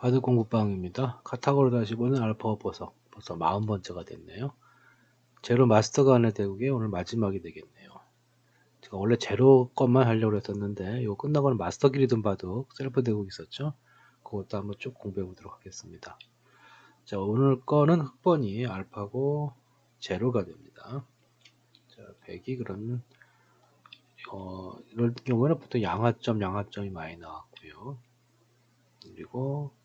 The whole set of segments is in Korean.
바드 공부방입니다. 카타고리 다시보는 알파고 버섯 벌써 40번째가 됐네요. 제로 마스터가 하는 대국이 오늘 마지막이 되겠네요. 제가 원래 제로 것만 하려고 했었는데 이거 끝나고는 마스터 길이든 봐도 셀프 대국 있었죠. 그것도 한번 쭉 공부해 보도록 하겠습니다. 자 오늘 거는 흑번이 알파고 제로가 됩니다. 자 100이 그러면 어, 이럴 경우에는 보통 양화점 양화점이 많이 나왔고요. 그리고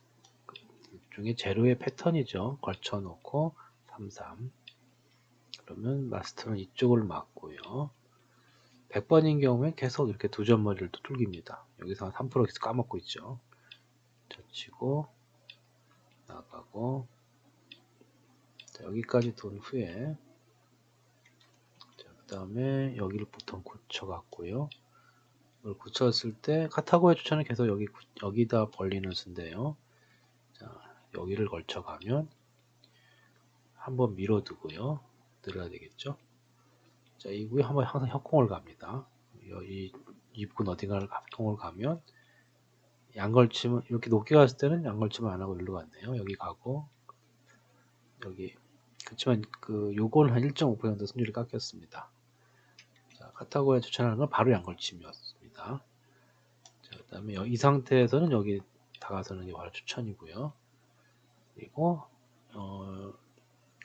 중에 제로의 패턴이죠. 걸쳐 놓고 33 그러면 마스터는 이쪽을 맞고요. 100번인 경우에 계속 이렇게 두 점머리를 또 뚫깁니다. 여기서 한 3% 계속 까먹고 있죠. 젖히고 나가고 자, 여기까지 돈 후에 그 다음에 여기를 보통 고쳐갔고요. 이걸 고쳤을 때 카타고의 추천은 계속 여기 여기다 벌리는 수인데요. 자, 여기를 걸쳐 가면 한번 밀어두고요. 늘어야 되겠죠. 자, 이후에 한번 항상 협공을 갑니다. 이 입구 어딘가를 협공을 가면 양걸침은 이렇게 높게 갔을 때는 양걸침을 안 하고 일로 갔네요. 여기 가고 여기 그렇지만 그 요건 한 1.5% 승률이 깎였습니다. 자, 카타고에 추천하는 건 바로 양걸침이었습니다. 자, 그다음에 이 상태에서는 여기 다가서는 게 바로 추천이고요. 그리고 어,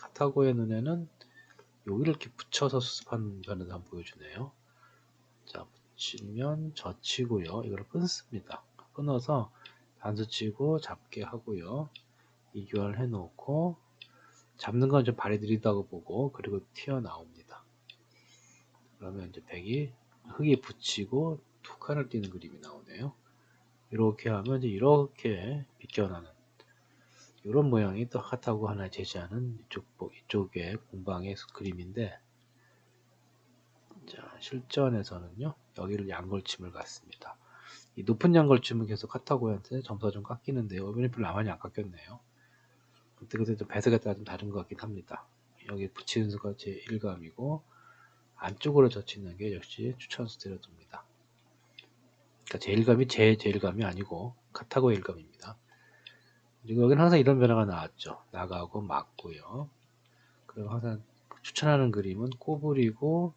카타고의 눈에는 여기를 이렇게 붙여서 수습하는 변을 한번 보여주네요. 자, 붙이면 젖히고요. 이걸 끊습니다. 끊어서 단수 치고 잡게 하고요. 이교환을 해놓고 잡는 건 좀 발이 느리다고 보고 그리고 튀어나옵니다. 그러면 이제 백이 흙에 붙이고 두 칸을 띄는 그림이 나오네요. 이렇게 하면 이제 이렇게 비껴나는 이런 모양이 또 핫하고 하나 제시하는 이쪽 이쪽의 공방의 그림인데 자 실전에서는요 여기를 양걸침을 갖습니다. 이 높은 양걸침은 계속 핫하고한테 점수가 좀 깎이는데요. 별로 많이 안 깎였네요. 그때 그때 좀 배석에 따라 좀 다른 것 같긴 합니다. 여기 붙이는 수가 제 1감이고 안쪽으로 젖히는 게 역시 추천수 때려둡니다. 그러니까 제 1감이 제 제 1감이 아니고 카타고 1감입니다. 그리고 여기는 항상 이런 변화가 나왔죠. 나가고 맞고요. 그리고 항상 추천하는 그림은 꼬부리고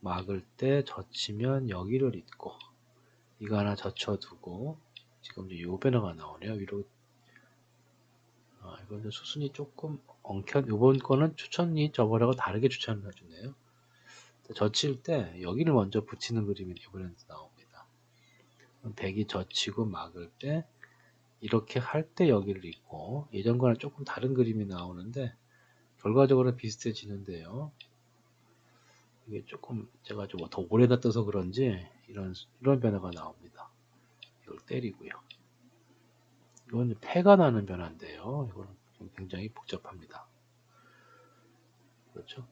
막을 때 젖히면 여기를 잇고 이거 하나 젖혀두고 지금 이제 요 변화가 나오네요. 위로 아, 이건 수순이 조금 엉켜 이번 거는 추천이 저번하고 다르게 추천을 해주네요. 젖힐 때 여기를 먼저 붙이는 그림이 이번에는 나옵니다. 백이 젖히고 막을 때 이렇게 할 때 여기를 읽고 예전과는 조금 다른 그림이 나오는데 결과적으로 비슷해지는데요. 이게 조금 제가 좀 더 오래다 떠서 그런지 이런 이런 변화가 나옵니다. 이걸 때리고요. 이건 폐가 나는 변화인데요. 이건 굉장히 복잡합니다. 그렇죠?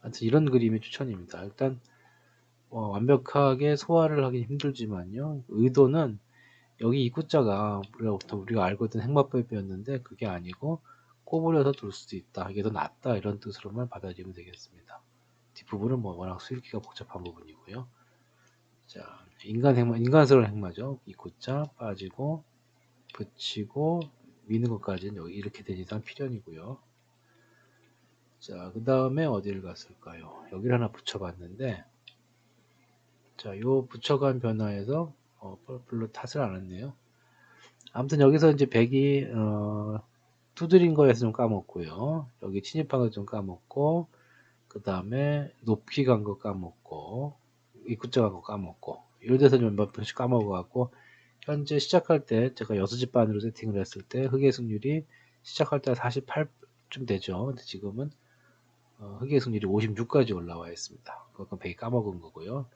하여튼 이런 그림이 추천입니다. 일단 어, 완벽하게 소화를 하기 힘들지만요. 의도는 여기 입구자가 우리가 우리가 알고 있던 행마법이었는데 그게 아니고 꼬부려서 둘 수도 있다. 이게 더 낫다 이런 뜻으로만 받아들이면 되겠습니다. 뒷부분은 뭐 워낙 수익기가 복잡한 부분이고요. 자, 인간 행마, 인간스러운 행마죠. 입구자 빠지고 붙이고 미는 것까지는 여기 이렇게 된 이상 필연이고요. 자, 그 다음에 어디를 갔을까요? 여기를 하나 붙여봤는데, 자, 요 붙여간 변화에서 어, 별로 탓을 안 했네요. 아무튼 여기서 이제 백이 어, 두드린 거에서 좀 까먹고요. 여기 침입한 거 좀 까먹고 그 다음에 높이 간 거 까먹고 입구자 간거 까먹고 이런 데서 좀몇 번씩 까먹어갖고 현재 시작할 때 제가 6시 반으로 세팅을 했을 때 흑의 승률이 시작할 때 48쯤 되죠. 근데 지금은 어, 흑의 승률이 56까지 올라와 있습니다. 그건 백이 까먹은 거고요.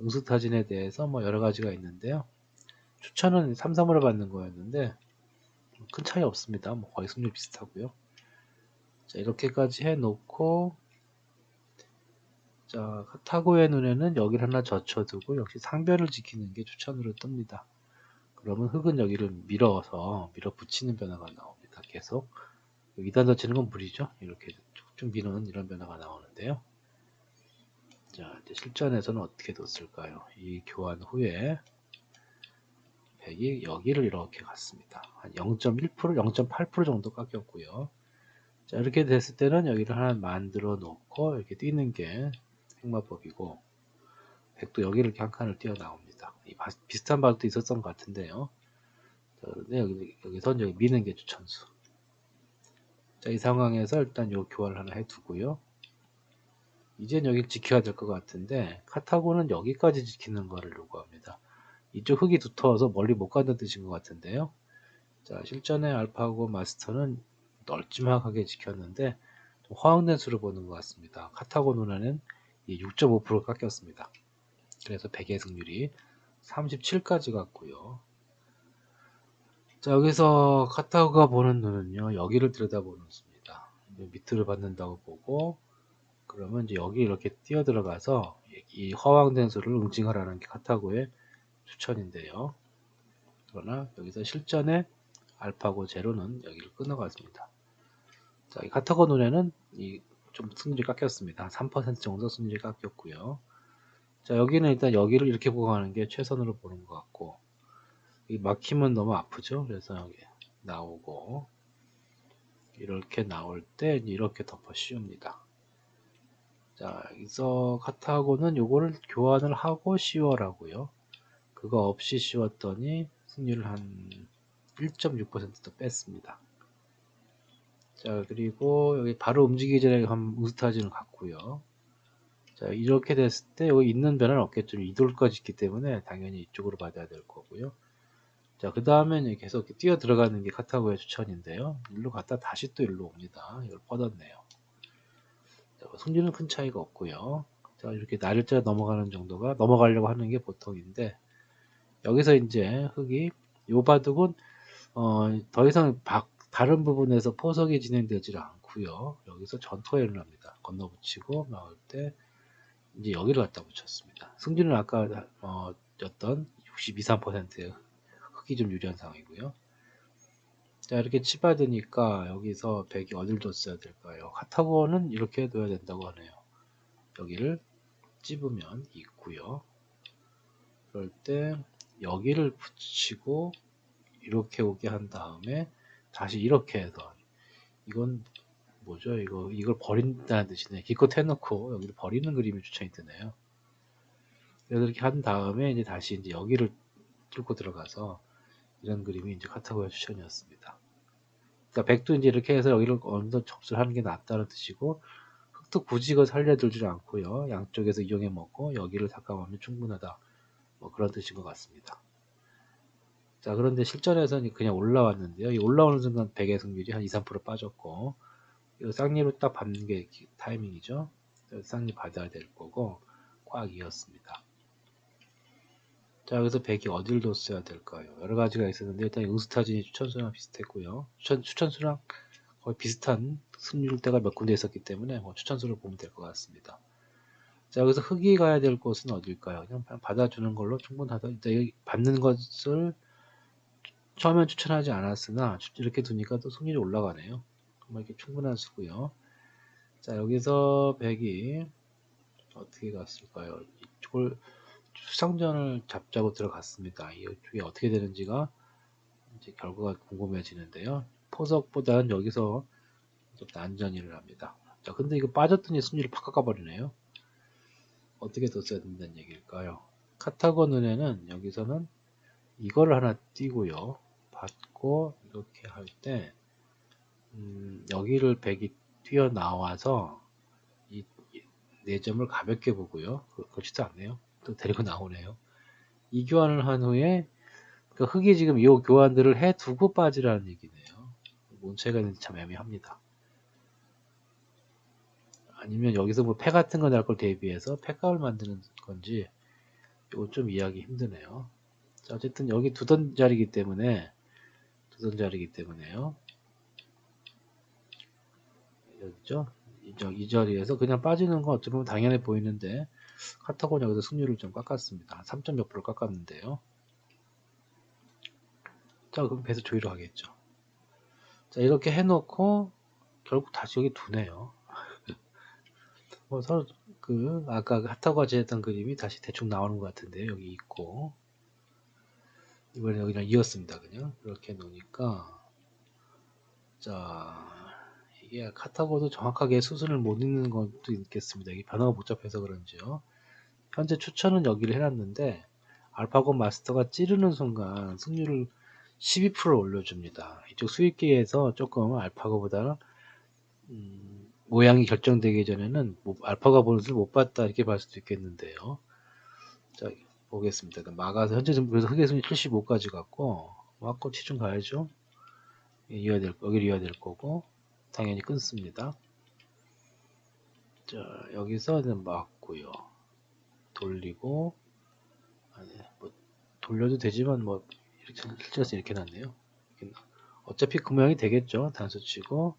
응수타진에 대해서 뭐 여러 가지가 있는데요. 추천은 3, 3으로 받는 거였는데 큰 차이 없습니다. 뭐 거의 승률 비슷하고요. 자 이렇게까지 해놓고 자 타고의 눈에는 여기를 하나 젖혀두고 역시 상별을 지키는 게 추천으로 뜹니다. 그러면 흙은 여기를 밀어서 밀어붙이는 변화가 나옵니다. 계속 2단 젖히는 건 무리죠. 이렇게 쭉쭉 미는 이런 변화가 나오는데요. 자, 실전에서는 어떻게 뒀을까요? 이 교환 후에 100이 여기를 이렇게 갔습니다. 한 0.1% 0.8% 정도 깎였고요. 자 이렇게 됐을 때는 여기를 하나 만들어 놓고 이렇게 뛰는 게 행마법이고 100도 여기를 이렇게 한 칸을 뛰어 나옵니다. 비슷한 방도 있었던 것 같은데요. 자, 근데 여기, 여기서 여기 미는 게 추천수. 자, 이 상황에서 일단 요 교환을 하나 해두고요. 이젠 여기를 지켜야 될 것 같은데 카타고는 여기까지 지키는 거를 요구합니다. 이쪽 흙이 두터워서 멀리 못 간다는 뜻인 것 같은데요. 자, 실전에 알파고 마스터는 널찍하게 지켰는데 화학된 수를 보는 것 같습니다. 카타고 눈에는 6.5% 깎였습니다. 그래서 100의 승률이 37까지 갔고요. 자 여기서 카타고가 보는 눈은요 여기를 들여다보는 수입니다. 밑을 받는다고 보고 그러면 이제 여기 이렇게 뛰어 들어가서 이 허황된 수를 응징하라는 게 카타고의 추천인데요. 그러나 여기서 실전에 알파고 제로는 여기를 끊어갔습니다. 자, 이 카타고 눈에는 이 좀 승률이 깎였습니다. 3% 정도 승률이 깎였고요. 자, 여기는 일단 여기를 이렇게 보고 가는 게 최선으로 보는 것 같고, 이 막히면 너무 아프죠? 그래서 여기 나오고, 이렇게 나올 때 이렇게 덮어 씌웁니다. 자, 여기서 카타고는 요거를 교환을 하고 씌워라고요. 그거 없이 씌웠더니 승률을 한 1.6%더 뺐습니다. 자, 그리고 여기 바로 움직이기 전에 한 우스타진을 갖고요. 자, 이렇게 됐을 때 여기 있는 변화는 없겠죠. 이돌까지 있기 때문에 당연히 이쪽으로 받아야 될 거고요. 자, 그 다음에는 계속 뛰어 들어가는 게 카타고의 추천인데요. 일로 갔다 다시 또 일로 옵니다. 이걸 뻗었네요. 자, 승률은 큰 차이가 없고요. 자, 이렇게 날일자 넘어가는 정도가 넘어가려고 하는 게 보통인데 여기서 이제 흙이 요 바둑은 어, 더 이상 박, 다른 부분에서 포석이 진행되지 않고요. 여기서 전투가 일어납니다. 건너붙이고 나올 때 이제 여기를 갖다 붙였습니다. 승진은 아까 어, 였던 62, 3%의 흑이 좀 유리한 상황이고요. 자 이렇게 치받으니까 여기서 100이 어딜 뒀어야 될까요? 카타고는 이렇게 둬야 된다고 하네요. 여기를 찝으면 있고요. 그럴 때 여기를 붙이고 이렇게 오게 한 다음에 다시 이렇게 해서 이건 뭐죠? 이거 이걸 버린다는 뜻이네. 기껏 해놓고 여기를 버리는 그림이 추천이 되네요. 그래서 이렇게 한 다음에 이제 다시 이제 여기를 뚫고 들어가서 이런 그림이 이제 카타고의 추천이었습니다. 그러니까 백도 이제 이렇게 해서 여기를 어느 정도 접수를 하는 게 낫다는 뜻이고 흙도 굳이 그 살려들지 않고요. 양쪽에서 이용해 먹고 여기를 닦아보면 충분하다. 뭐 그런 뜻인 것 같습니다. 자, 그런데 실전에서는 그냥 올라왔는데요. 이 올라오는 순간 100의 승률이 한 2, 3% 빠졌고, 이거 쌍리로 딱 받는 게 타이밍이죠. 쌍리 받아야 될 거고, 꽉 이었습니다. 자, 여기서 100이 어딜 뒀어야 될까요? 여러 가지가 있었는데, 일단 응스타진이 추천수랑 비슷했고요. 추천, 추천수랑 거의 비슷한 승률대가 몇 군데 있었기 때문에 뭐 추천수를 보면 될 것 같습니다. 자, 여기서 흑이 가야 될 곳은 어딜까요? 그냥 받아주는 걸로 충분하다. 일단 여기 받는 것을 처음엔 추천하지 않았으나 이렇게 두니까 또 승률이 올라가네요. 정말 이렇게 충분한 수고요. 자 여기서 100이 어떻게 갔을까요? 이쪽을 수상전을 잡자고 들어갔습니다. 이쪽이 어떻게 되는지가 이제 결과가 궁금해지는데요. 포석보다는 여기서 좀 난전일을 합니다. 자 근데 이거 빠졌더니 승률이 팍 깎아버리네요. 어떻게 뒀어야 된다는 얘기일까요? 카타고 눈에는 여기서는 이거를 하나 띄고요. 받고 이렇게 할때 음, 여기를 100이 뛰어나와서 이 4점을 가볍게 보고요. 그, 그렇지도 않네요. 또 데리고 나오네요. 이 교환을 한 후에 그 흙이 지금 이 교환들을 해 두고 빠지라는 얘기네요. 뭔체가 있는지 참 애매합니다. 아니면 여기서 뭐 패 같은 거 날 걸 대비해서 패값을 만드는 건지 이거 좀 이해하기 힘드네요. 자, 어쨌든 여기 두던 자리이기 때문에 두던 자리이기 때문에요. 여기죠. 이, 이 자리에서 그냥 빠지는 건 어쩌면 당연해 보이는데 카타고는 여기서 승률을 좀 깎았습니다. 3. 몇 프로 깎았는데요. 자 그럼 배서 조이로 하겠죠. 자 이렇게 해놓고 결국 다시 여기 두네요. 뭐 서로 그 아까 핫타고가 지냈던 그림이 다시 대충 나오는 것 같은데 여기 있고 이번에 여기랑 이었습니다. 그냥 이렇게 놓으니까 자 이게 카타고도 정확하게 수순을 못 읽는 것도 있겠습니다. 이게 변화가 복잡해서 그런지요. 현재 추천은 여기를 해놨는데 알파고 마스터가 찌르는 순간 승률을 12% 올려줍니다. 이쪽 수익기에서 조금 알파고보다는 음, 모양이 결정되기 전에는 뭐 알파가 보너스를 못 봤다 이렇게 볼 수도 있겠는데요. 자 보겠습니다. 막아서 현재 지금 그래서 흑의 승률 75까지 갔고 막고 치중 가야죠. 이어야 될 여기를 이어야 될 거고 당연히 끊습니다. 자 여기서는 막고요. 돌리고 아니 뭐 돌려도 되지만 뭐 이렇게 실제로 이렇게 났네요. 어차피 그 모양이 되겠죠. 단수 치고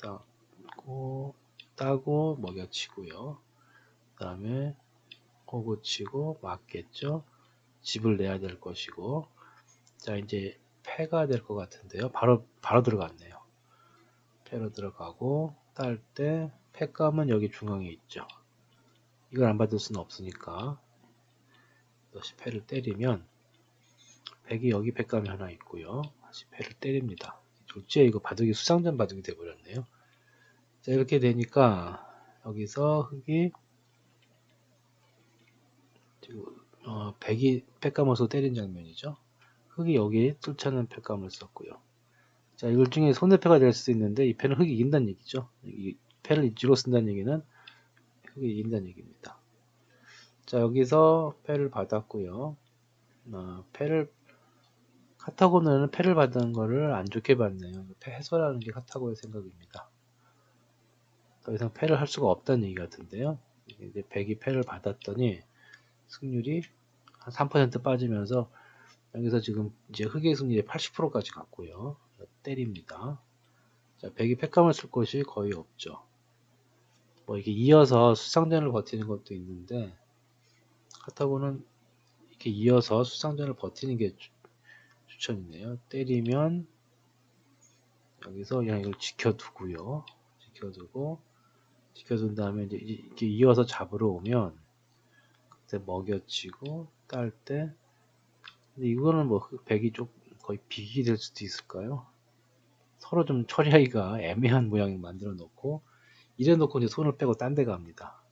따고 따고 먹여치고요. 그 다음에 호구 치고 맞겠죠. 집을 내야 될 것이고 자 이제 패가 될 것 같은데요. 바로 바로 들어갔네요. 패로 들어가고 딸 때 패감은 여기 중앙에 있죠. 이걸 안 받을 수는 없으니까 다시 패를 때리면 백이 여기 백감이 하나 있고요. 다시 패를 때립니다. 졸지에 이거 바둑이 수상전 바둑이 돼버렸네요. 자 이렇게 되니까 여기서 지금 어, 백이 백감으로 때린 장면이죠. 흑이 여기 뚫자는 패감을 썼고요. 자 이걸 중에 손해패가 될수 있는데 이 패는 흑이 이긴다는 얘기죠. 이 패를 뒤로 쓴다는 얘기는 흑이 이긴다는 얘기입니다. 자 여기서 패를 받았고요. 어, 패를 카타고는 패를 받은 거를 안 좋게 봤네요. 패 해소라는 게 카타고의 생각입니다. 더 이상 패를 할 수가 없다는 얘기 같은데요. 이제 100이 패를 받았더니 승률이 한 3% 빠지면서 여기서 지금 이제 흑의 승률이 80%까지 갔고요. 때립니다. 자, 100이 패감을 쓸 것이 거의 없죠. 뭐 이게 이어서 수상전을 버티는 것도 있는데 카타고는 이렇게 이어서 수상전을 버티는 게 주, 추천이네요. 때리면 여기서 그냥 이걸 지켜두고요. 지켜두고 지켜둔 다음에 이제 이렇게 이어서 잡으러 오면 그때 먹여치고 딸 때 근데 이거는 뭐 백이 좀 거의 비기 될 수도 있을까요? 서로 좀 처리하기가 애매한 모양을 만들어 놓고 이래 놓고 이제 손을 빼고 딴 데 갑니다.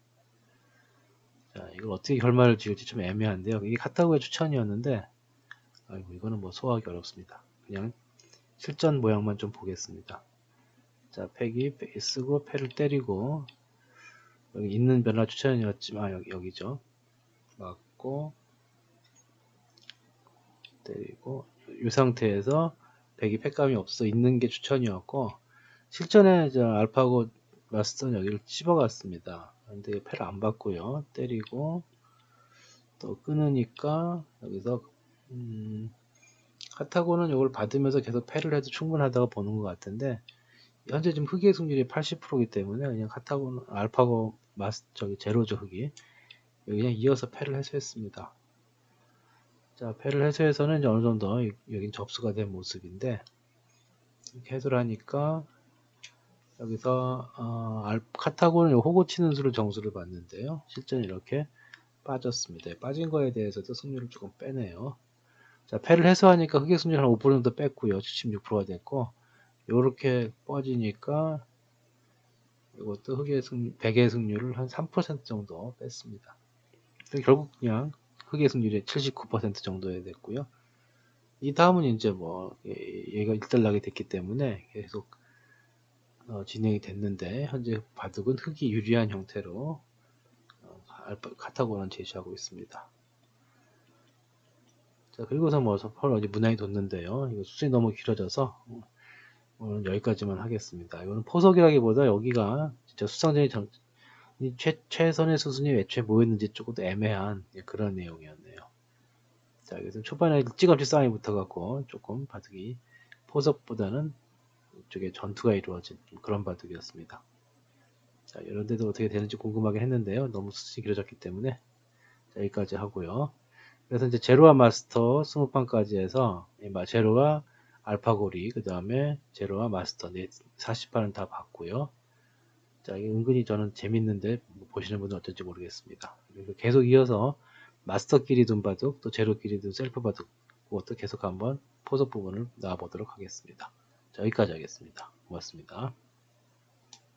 자, 이걸 어떻게 결말을 지을지 좀 애매한데요. 이게 카타고의 추천이었는데, 아이고, 이거는 뭐 소화하기 어렵습니다. 그냥 실전 모양만 좀 보겠습니다. 자, 패기 쓰고 패를 때리고, 여기 있는 변화 추천이었지만, 여기, 여기죠. 맞고, 때리고, 이 상태에서 백이 패감이 없어 있는 게 추천이었고, 실전에 저 알파고 마스터는 여기를 찝어갔습니다. 근데 패를 안 받고요. 때리고 또 끊으니까 여기서 음, 카타고는 이걸 받으면서 계속 패를 해도 충분하다고 보는 것 같은데 현재 지금 흑의 승률이 80%이기 때문에 그냥 카타고는 알파고 마스 저기 제로죠 흑이 그냥 이어서 패를 해소했습니다. 자 패를 해소해서는 이제 어느 정도 여긴 접수가 된 모습인데 이렇게 해소를 하니까 여기서 어, 카타고는 호구 치는 수를 정수를 봤는데요. 실전 이렇게 빠졌습니다. 빠진 거에 대해서도 승률을 조금 빼네요. 자, 패를 해소하니까 흑의 승률 한5% 정도 뺐고요. 76%가 됐고 이렇게 빠지니까 이것도 흑의 승 100의 승률을 한 3% 정도 뺐습니다. 결국 그냥 흑의 승률이 79% 정도에 됐고요. 이 다음은 이제 뭐 얘가 일단락이 됐기 때문에 계속 어, 진행이 됐는데 현재 바둑은 흑이 유리한 형태로 어, 카타고는 제시하고 있습니다. 자 그리고서 뭐펄 어디 문항이 뒀는데요. 이거 수준이 너무 길어져서 어, 오늘 여기까지만 하겠습니다. 이거는 포석이라기보다 여기가 진짜 수상전이 정, 최, 최선의 수순이 애초에 뭐였는지 조금 더 애매한 예, 그런 내용이었네요. 자, 여기서 초반에 일찌감치 싸움이 붙어갖고 조금 바둑이 포석보다는 쪽에 전투가 이루어진 그런 바둑이었습니다. 자, 이런 데도 어떻게 되는지 궁금하긴 했는데요. 너무 수준이 길어졌기 때문에 자, 여기까지 하고요. 그래서 이제 제로와 마스터 20판까지 해서 제로와 알파고리 그 다음에 제로와 마스터 40판은 다 봤고요. 자, 이게 은근히 저는 재밌는데 뭐 보시는 분은 어떨지 모르겠습니다. 계속 이어서 마스터끼리 둔 바둑 또 제로끼리 둔 셀프 바둑 그것도 계속 한번 포석 부분을 나와보도록 하겠습니다. 자, 여기까지 하겠습니다. 고맙습니다.